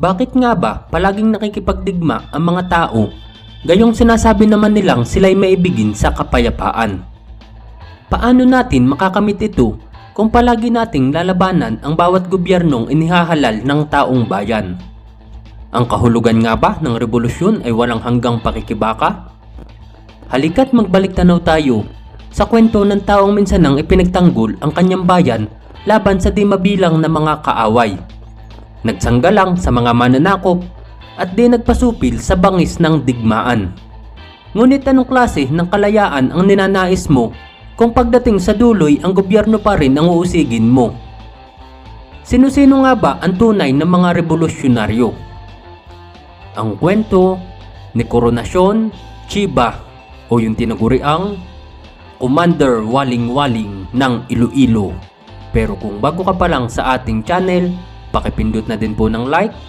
Bakit nga ba palaging nakikipagdigma ang mga tao gayong sinasabi naman nilang sila'y maibigin sa kapayapaan? Paano natin makakamit ito kung palagi nating lalabanan ang bawat gobyernong inihahalal ng taong bayan? Ang kahulugan nga ba ng revolusyon ay walang hanggang pakikibaka? Halika't magbalik tanaw tayo sa kwento ng taong minsan nang ipinagtanggol ang kanyang bayan laban sa di mabilang na mga kaaway. Nagsanggalang sa mga mananakop at di nagpasupil sa bangis ng digmaan. Ngunit anong klase ng kalayaan ang ninanais mo kung pagdating sa duloy ang gobyerno pa rin ang uusigin mo? Sino-sino nga ba ang tunay na mga revolusyonaryo? Ang kwento ni Coronasyon Chiba o yung tinaguriang Commander Waling Waling ng Iloilo. Pero kung bago ka pa lang sa ating channel, pakipindot na din po ng like